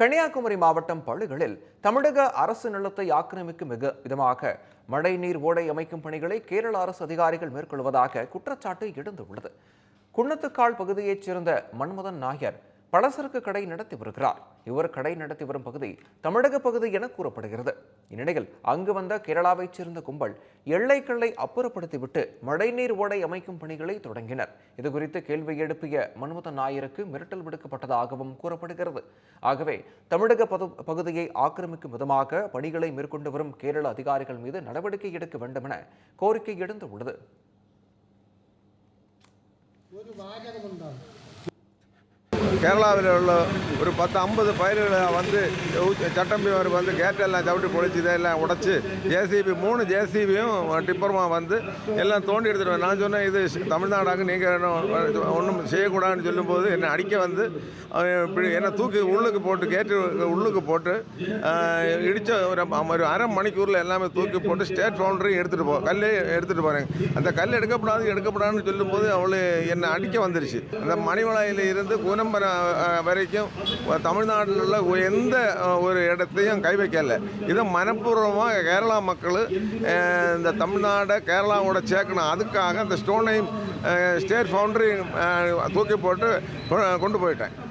கன்னியாகுமரி மாவட்டம் பள்ளிகளில் தமிழக அரசு நிலத்தை ஆக்கிரமிக்கும் மிக விதமாக மழைநீர் ஓடை அமைக்கும் பணிகளை கேரள அரசு அதிகாரிகள் மேற்கொள்வதாக குற்றச்சாட்டு எழுந்துள்ளது. குன்னத்துக்கால் பகுதியைச் சேர்ந்த மன்மதன் நாயர் பலசரக்கு கடை நடத்தி வருகிறார். இவர் கடை நடத்தி வரும் பகுதி தமிழக பகுதி என கூறப்படுகிறது. இந்நிலையில் அங்கு வந்த கேரளாவைச் சேர்ந்த கும்பல் எல்லைக்கல்லை அப்புறப்படுத்திவிட்டு மழைநீர் ஓடை அமைக்கும் பணிகளை தொடங்கினர். இதுகுறித்து கேள்வி எழுப்பிய மன்மதன் நாயருக்கு மிரட்டல் விடுக்கப்பட்டதாகவும் கூறப்படுகிறது. ஆகவே தமிழக பகுதியை ஆக்கிரமிக்கும் விதமாக பணிகளை மேற்கொண்டு வரும் கேரள அதிகாரிகள் மீது நடவடிக்கை எடுக்க வேண்டும் என கோரிக்கை எழுந்துள்ளது. கேரளாவில் உள்ள ஒரு பத்து ஐம்பது பயிர்களை வந்து சட்டம்பியவர் வந்து கேட்டெல்லாம் சவிட்டு பொழிச்சு இதெல்லாம் உடைச்சி ஜேசிபி மூணு ஜேசிபியும் டிப்பர்மா வந்து எல்லாம் தோண்டி எடுத்துட்டு நான் சொன்னேன் இது தமிழ்நாடாக நீங்கள் ஒன்றும் செய்யக்கூடாதுன்னு சொல்லும்போது என்னை அடிக்க வந்து என்னை தூக்கி உள்ளுக்கு போட்டு கேட்டு உள்ளுக்கு போட்டு இடித்த ஒரு ஒரு அரை மணிக்கூரில் எல்லாமே தூக்கி போட்டு ஸ்டேட் ஃபவுண்டரி எடுத்துகிட்டு போ கல் எடுத்துகிட்டு போகிறேன் அந்த கல் எடுக்கப்படாது எடுக்கப்படாதுன்னு சொல்லும்போது அவள் என்னை அடிக்க வந்துருச்சு. அந்த மணிவளையில் இருந்து குனம்பரம் வரைக்கும் தமிழ்நாட்டில் உள்ள எந்த ஒரு இடத்தையும் கை வைக்கல. இதை மனப்பூர்வமாக கேரளா மக்கள் இந்த தமிழ்நாடை கேரளாவோட சேர்க்கணும். அதுக்காக அந்த ஸ்டோனையும் ஸ்டேட் ஃபவுண்டரி தூக்கி போட்டு கொ- கொண்டு போயிட்டேன்.